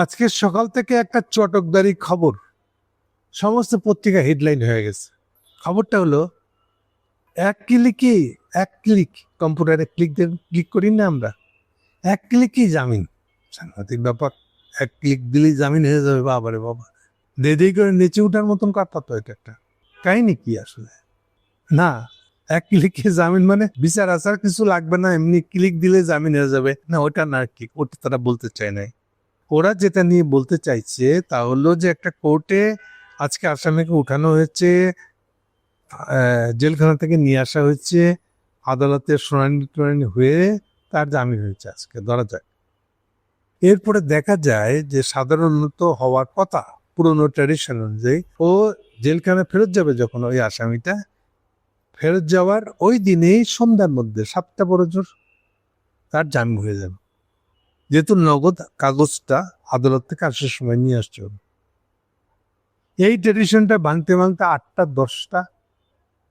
আজকে সকাল থেকে একটা চটকদারি খবর। সমস্ত পত্রিকা হেডলাইন হয়ে গেছে। খবরটা হলো, এক ক্লিকই এক ক্লিক কম্পিউটারে ক্লিক দিয়ে ক্লিক করি না আমরা। এক ক্লিকই জামিন। সাংঘাতিক ব্যাপার। এক ক্লিক দিলেই জামিন হয়ে যাবে, বাবারে বাবা। দেদি করে নিচে উঠার মতন কথা তো এটা একটা। কাহিনি কি আসলে? না, এক ক্লিকে জামিন মানে বিচার আচার কিছু লাগবে না, এমনি ক্লিক দিলে জামিন হয়ে যাবে। না, ওটা না কি, ওটা তারা বলতে চায় নাই। ওরা যেটা নিয়ে বলতে চাইছে তা হলো যে একটা কোর্টে আজকে আসামিকে উঠানো হয়েছে জেলখানা থেকে নিয়ে আসা হয়েছে, আদালতের শুনানি টুনানি হয়ে তার জামিন হয়েছে আজকে, ধরা যায় এরপরে দেখা যায় যে সাধারণত হওয়ার কথা পুরনো ট্র্যাডিশন অনুযায়ী ও জেলখানা ফেরত যাবে যখন ওই আসামিটা, ফেরত যাওয়ার ওই দিনেই সন্ধ্যার মধ্যে সাতটা বড় জোর তার জামিন হয়ে যাবে। যেহেতু নগদ কাগজটা আদালত থেকে আসার সময় নিয়ে আসছে। এই ট্রেডিশনটা ভাঙতে ভাঙতে আটটা, দশটা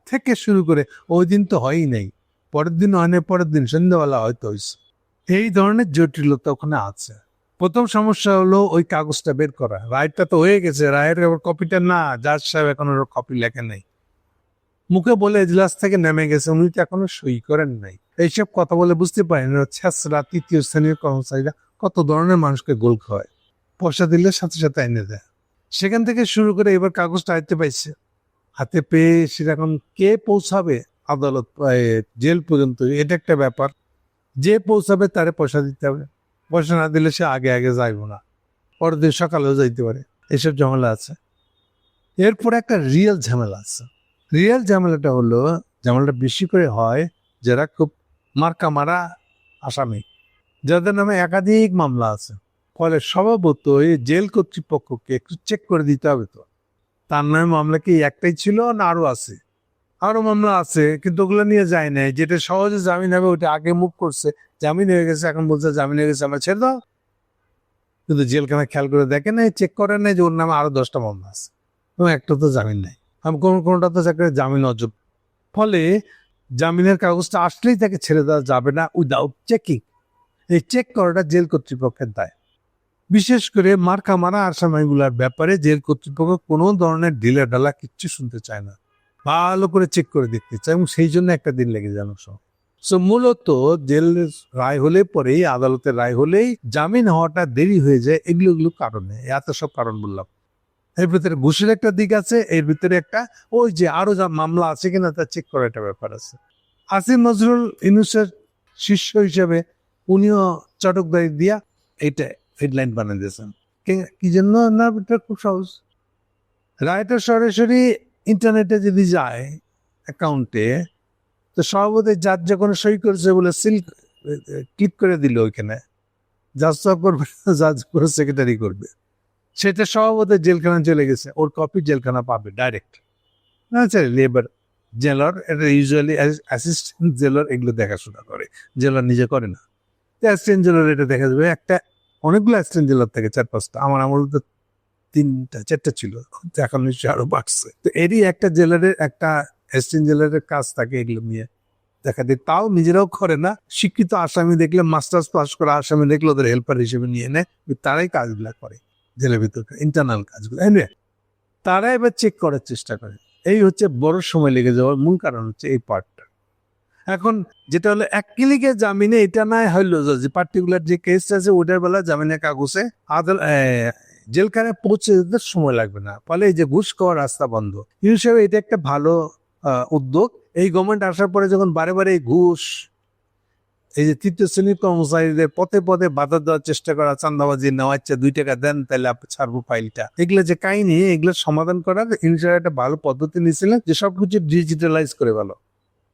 থেকে শুরু করে ওই দিন তো হয়ই নাই। পরের দিন হয় পরের দিন সন্ধ্যাবেলা হয়তো হয়েছে। এই ধরনের জটিলতা ওখানে আছে। প্রথম সমস্যা হলো ওই কাগজটা বের করা। রায়টা তো হয়ে গেছে, রায়ের কপিটা না জাজ সাহেব এখন ওর কপি লেখে নাই। মুখে বলে এজলাস থেকে নেমে গেছে, উনি তো এখনও সই করেন নাই। এইসব কথা বলে বুঝতে পারেন ছেসরা তৃতীয় শ্রেণির কর্মচারীরা কত ধরনের মানুষকে গোল খাওয়ায়। পয়সা দিলে সাথে সাথে এনে দেয়। সেখান থেকে শুরু করে এবার কাগজটা হাতে পাইছে। হাতে পেয়ে সেটা এখন কে পৌঁছাবে? আদালত জেল পর্যন্ত। এটা একটা ব্যাপার। যে পৌঁছাবে তারে পয়সা দিতে হবে। পয়সা না দিলে সে আগে আগে যাইব না। পরের দিন সকালেও যাইতে পারে। এসব ঝামেলা আছে। এরপরে একটা রিয়েল ঝামেলা আছে। রিয়েল ঝামেলাটা হলো, ঝামেলাটা বেশি করে হয় যারা খুব মার্কা মারা আসামি, যাদের নামে একাধিক মামলা আছে। ফলে স্বভাবতই জেল কর্তৃপক্ষকে একটু চেক করে দিতে হবে তো। তার নামে মামলা কি একটাই ছিল না আরও আছে? আরও মামলা আছে, কিন্তু ওগুলো নিয়ে যায় নাই। যেটা সহজে জামিন হবে, ওটা আগে মুভ করছে। জামিন হয়ে গেছে, এখন বলছে জামিন হয়ে গেছে, আমরা ছেড়ে দাও। কিন্তু জেলখানা খেয়াল করে দেখে নাই চেক করে নাই যে ওর নামে আরও দশটা মামলা আছে। এবং একটা তো জামিন নাই। আমি কোন, কোনটা তো চাকরি জামিন অযোগ্য ফলে জামিনের কাগজটা আসলেই তাকে ছেড়ে দেওয়া যাবে না উইদাউট চেকিং এই চেক করাটা জেল কর্তৃপক্ষের দায়। বিশেষ করে মার্কা মারা আসামিগুলার ব্যাপারে জেল কর্তৃপক্ষ কোনো ধরনের ঢিলা ঢালা কিচ্ছু শুনতে চায় না। ভালো করে চেক করে দেখতে চায় এবং সেই জন্য একটা দিন লেগে জানো সব সো মূলত জেল রায় হলে পরেই, আদালতের রায় হলেই জামিন হওয়াটা দেরি হয়ে যায় এগুলো কারণে এত সব কারণ বললাম। এর ভিতরে ঘুষের একটা দিক আছে, এর ভিতরে একটা ওই যে আরও যা মামলা আছে কিনা তা চেক করার একটা ব্যাপার আছে। আসিম নজরুল ইউনুসের শিষ্য হিসেবে উনিও চটকদারি দিয়া এইটা হেডলাইন বানিয়ে দিয়েছেন। কি জন্য? না, এটা খুব সহজ। রায়টা সরাসরি ইন্টারনেটে যদি যায় অ্যাকাউন্টে তো সভাপতি জাজ যখন সই করেছে বলে সিল ক্লিক করে দিল ওইখানে। তো করবে জাজ করে সেক্রেটারি করবে। সেটা সভাপতি জেলখানা চলে গেছে। ওর কপি জেলখানা পাবে ডাইরেক্ট না লেবার জেলার, এটা ইউজুয়ালি অ্যাসিস্ট্যান্ট জেলার এগুলো দেখাশোনা করে। জেলার নিজে করে না। অ্যাসিস্ট্যান্ট জেলার এটা দেখা যাবে। একটা, অনেকগুলো অ্যাসিস্ট্যান্ট জেলার থাকে, চার পাঁচটা। আমার আমল তো তিনটা, চারটা ছিল। এখন নিশ্চয়ই আরও বাড়ছে। তো এরই একটা জেলারের একটা অ্যাসিস্ট্যান্ট জেলারের কাজ থাকে এগুলো নিয়ে। দেখা যায়, তাও নিজেরাও করে না। শিক্ষিত আসামি দেখলে মাস্টার্স পাস করা আসামি দেখলে ওদের হেল্পার হিসেবে নিয়ে নেয়। তারাই কাজগুলো করে। জেলের ভিতর ইন্টারনাল কাজগুলো এনিওয়ে তারা এবার চেক করার চেষ্টা করে। এই হচ্ছে বড় সময় লেগে যাওয়ার মূল কারণ হচ্ছে এই পার্টটা এখন যেটা হলো এক ক্লিকে জামিনে এটা নাই হইল যে পার্টিকুলার যে কেস আছে ওটার বেলা জামিনের কাগজে আদাল জেলখানায় পৌঁছে যেতে সময় লাগবে না। ফলে এই যে ঘুষ খাওয়ার রাস্তা বন্ধ। হিসেবে এটা একটা ভালো উদ্যোগ। এই গভর্নমেন্ট আসার পরে যখন বারে বারে ঘুষ এই যে তৃতীয় শ্রেণির কর্মচারীদের পথে পথে বাধা দেওয়ার চেষ্টা করা চান্দাবাজি নেওয়া ইচ্ছা, দুই টাকা দেন তাহলে আপনি ছাড়বো ফাইলটা। এগুলো যে কাহিনী এগুলো সমাধান করার ইনশাল্লাহ একটা ভালো পদ্ধতি নিয়েছিলেন যে সবকিছু ডিজিটালাইজ করে ভালো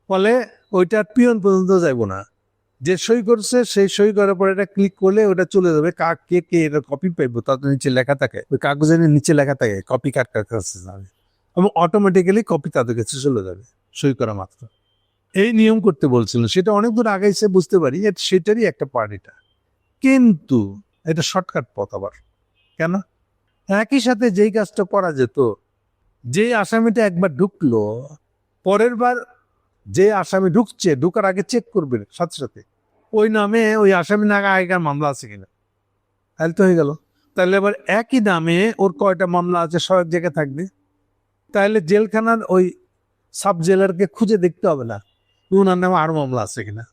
ফলে ওইটা পিয়ন পর্যন্ত যাইবো না। যে সই করছে, সেই সই করার পরে এটা ক্লিক করলে ওটা চলে যাবে। কার কে কে এটা কপি পাইবো, তার নিচে লেখা থাকে। ওই কাগজের নিচে লেখা থাকে কপি কার কার কাছে যাবে এবং অটোমেটিক্যালি কপি তাদের কাছে চলে যাবে, সই করা মাত্র। এই নিয়ম করতে বলছিল, সেটা অনেক দূর আগে এসে বুঝতে পারি সেটারই একটা পার্ট এটা। কিন্তু এটা শর্টকাট পথ আবার। কেন? একই সাথে যেই কাজটা করা যেত যে আসামিটা একবার ঢুকলো, পরের বার যে আসামি ঢুকছে, ঢুকার আগে চেক করবে সাথে সাথে, ওই নামে ওই আসামি নাগা আগেকার মামলা আছে কিনা? তাহলে তো হয়ে গেল। তাহলে এবার একই নামে ওর কয়টা মামলা আছে, সব এক জায়গায় থাকবে। তাহলে জেলখানার ওই সাব জেলারকে খুঁজে দেখতে হবে না। ওনার নামে আরও মামলা আছে কিনা?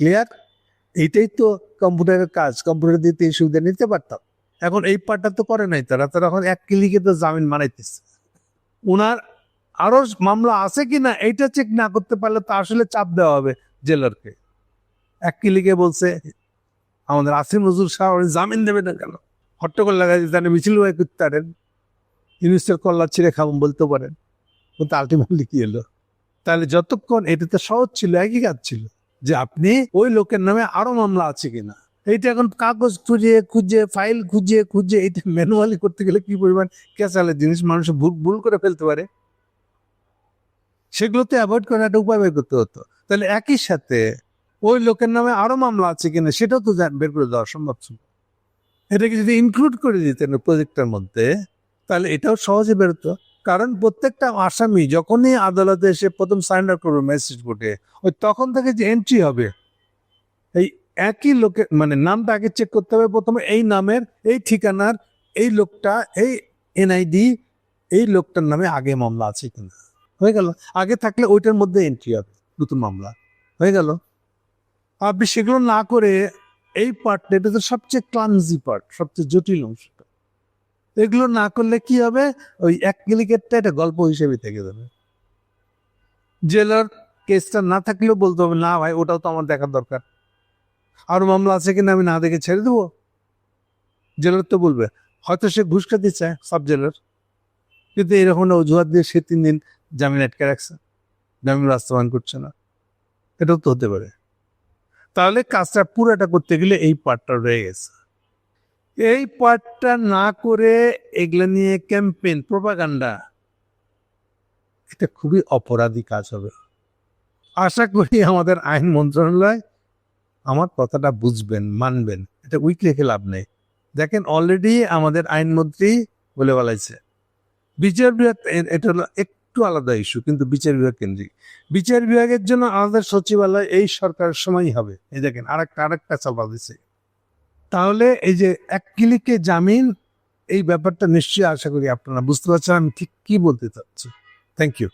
ক্লিয়ার এইটাই তো কম্পিউটারের কাজ। কম্পিউটার দিয়ে এই সুবিধা নিতে পারতাম। এখন এই পার্টটা তো করে নাই তারা। তারা এখন এক ক্লিকে তো জামিন মানাইতেছে ওনার আরও মামলা আছে কিনা এইটা চেক না করতে পারলে তো আসলে চাপ দেওয়া হবে জেলারকে। এক ক্লিকে বলছে, আমাদের আসিম নজরুল শাহ জামিন দেবে না কেন? হট্টগোল লাগাই জানে, মিছিল হয়ে করতে পারেন ইউনিভার্সিটির ছিঁড়ে খাবেন বলতে পারেন। কিন্তু আলটিমেটলি কি এলো তাহলে যতক্ষণ এটা তো সহজ ছিল, একই কাজ ছিল, যে আপনি ওই লোকের নামে আরও মামলা আছে কিনা। এইটা এখন কাগজ খুঁজে খুঁজে ফাইল খুঁজে খুঁজে, এইটা ম্যানুয়ালি করতে গেলে কি পরিমাণ ক্যাচালের জিনিস মানুষ ভুল ভুল করে ফেলতে পারে? সেগুলোতে অ্যাভয়েড করার একটা উপায় বের করতে হতো। তাহলে একই সাথে ওই লোকের নামে আরও মামলা আছে কিনা, সেটাও তো বের করে দেওয়া সম্ভব ছিল। এটাকে যদি ইনক্লুড করে দিতেন প্রজেক্টের মধ্যে, তাহলে এটাও সহজে বেরোতো কারণ প্রত্যেকটা আসামি যখনই আদালতে এসে প্রথম সারেন্ডার করবে ম্যাজিস্ট্রেট কোর্টে ওই তখন থেকে যে এন্ট্রি হবে, এই একই লোকের মানে নামটা আগে চেক করতে হবে প্রথমে, এই নামের, এই ঠিকানার, এই লোকটা, এই এনআইডি এই লোকটার নামে আগে মামলা আছে কিনা। হয়ে গেল। আগে থাকলে ওইটার মধ্যে এন্ট্রি হবে, নতুন মামলা। হয়ে গেল। আপনি সেগুলো না করে এই পার্টটা এটা তো সবচেয়ে ক্লামজি পার্ট সবচেয়ে জটিল অংশটা এগুলো না করলে কি হবে? ওই এক ক্লিকেটটা এটা গল্প হিসেবে থেকে যাবে। জেলার কেসটা না থাকলেও বলতে হবে, না ভাই, ওটাও তো আমার দেখার দরকার। আরও মামলা আছে কিনা আমি না দেখে ছেড়ে দেবো। জেলার তো বলবে, হয়তো সে ঘুষ খেতে চায়, সব জেলার। কিন্তু এরকম অজুহাত দিয়ে সে তিন দিন জামিন আটকে রাখছে। জামিন বাস্তবায়ন করছে না। এটাও তো হতে পারে। তাহলে কাজটা পুরোটা করতে গেলে এই পার্টটা রয়ে গেছে। এই পার্টটা না করে এগুলো নিয়ে ক্যাম্পেইন প্রপাগান্ডা এটা খুবই অপরাধী কাজ হবে। আশা করি আমাদের আইন মন্ত্রণালয় আমার কথাটা বুঝবেন, মানবেন। এটা উইক রেখে লাভ নেই। দেখেন অলরেডি আমাদের আইনমন্ত্রী বলে বলাইছে, বিচার বিভাগ এটা হলো একটু আলাদা ইস্যু কিন্তু বিচার বিভাগ কেন্দ্রিক। বিচার বিভাগের জন্য আমাদের সচিবালয় এই সরকারের সময়ই হবে। এই দেখেন আরেকটা আরেকটা চাপা দিছে। তাহলে এই যে এক ক্লিকে জামিন, এই ব্যাপারটা নিশ্চয়ই আশা করি আপনারা বুঝতে পারছেন। আমি ঠিক কি বলতে চাচ্ছি? Thank you